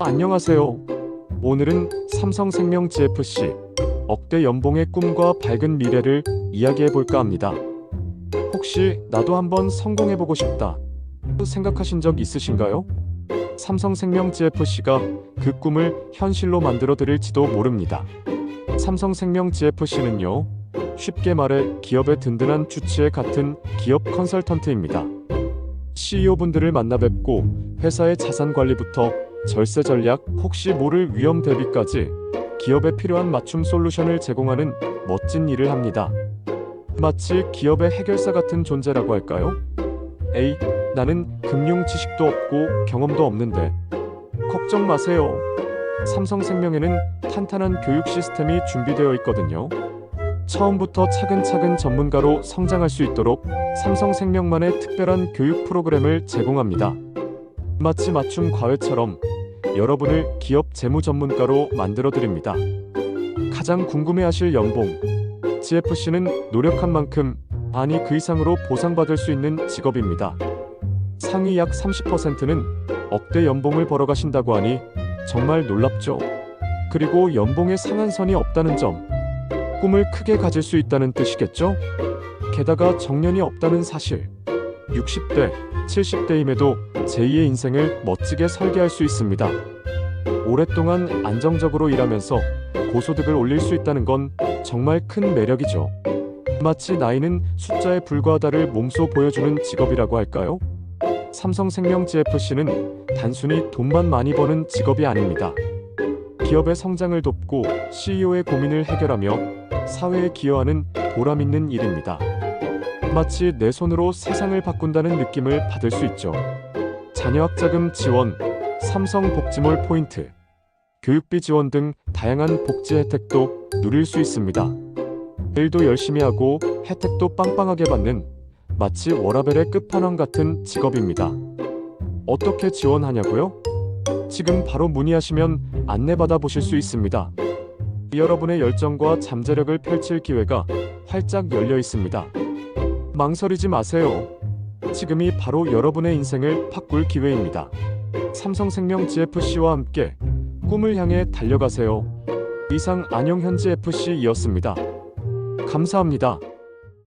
안녕하세요. 오늘은 삼성생명 GFC 억대 연봉의 꿈과 밝은 미래를 이야기해 볼까 합니다. 혹시 나도 한번 성공해 보고 싶다. 생각하신 적 있으신가요? 삼성생명 GFC가 그 꿈을 현실로 만들어 드릴지도 모릅니다. 삼성생명 GFC는요, 쉽게 말해 기업의 든든한 주치의 같은 기업 컨설턴트입니다. CEO분들을 만나 뵙고 회사의 자산 관리부터 절세 전략, 혹시 모를 위험 대비까지 기업에 필요한 맞춤 솔루션을 제공하는 멋진 일을 합니다. 마치 기업의 해결사 같은 존재라고 할까요? 에이, 나는 금융 지식도 없고 경험도 없는데 걱정 마세요. 삼성생명에는 탄탄한 교육 시스템이 준비되어 있거든요. 처음부터 차근차근 전문가로 성장할 수 있도록 삼성생명만의 특별한 교육 프로그램을 제공합니다. 마치 맞춤 과외처럼 여러분을 기업 재무 전문가로 만들어 드립니다. 가장 궁금해하실 연봉. GFC는 노력한 만큼 아니 그 이상으로 보상받을 수 있는 직업입니다. 상위 약 30%는 억대 연봉을 벌어가신다고 하니 정말 놀랍죠. 그리고 연봉의 상한선이 없다는 점. 꿈을 크게 가질 수 있다는 뜻이겠죠? 게다가 정년이 없다는 사실. 60대, 70대임에도 제2의 인생을 멋지게 설계할 수 있습니다. 오랫동안 안정적으로 일하면서 고소득을 올릴 수 있다는 건 정말 큰 매력이죠. 마치 나이는 숫자에 불과하다를 몸소 보여주는 직업이라고 할까요? 삼성생명 GFC는 단순히 돈만 많이 버는 직업이 아닙니다. 기업의 성장을 돕고 CEO의 고민을 해결하며 사회에 기여하는 보람 있는 일입니다. 마치 내 손으로 세상을 바꾼다는 느낌을 받을 수 있죠. 자녀학자금 지원, 삼성 복지몰 포인트, 교육비 지원 등 다양한 복지 혜택도 누릴 수 있습니다. 일도 열심히 하고 혜택도 빵빵하게 받는 마치 워라벨의 끝판왕 같은 직업입니다. 어떻게 지원하냐고요? 지금 바로 문의하시면 안내받아 보실 수 있습니다. 여러분의 열정과 잠재력을 펼칠 기회가 활짝 열려 있습니다. 망설이지 마세요. 지금이 바로 여러분의 인생을 바꿀 기회입니다. 삼성생명 GFC와 함께 꿈을 향해 달려가세요. 이상 안영현지 FC이었습니다. 감사합니다.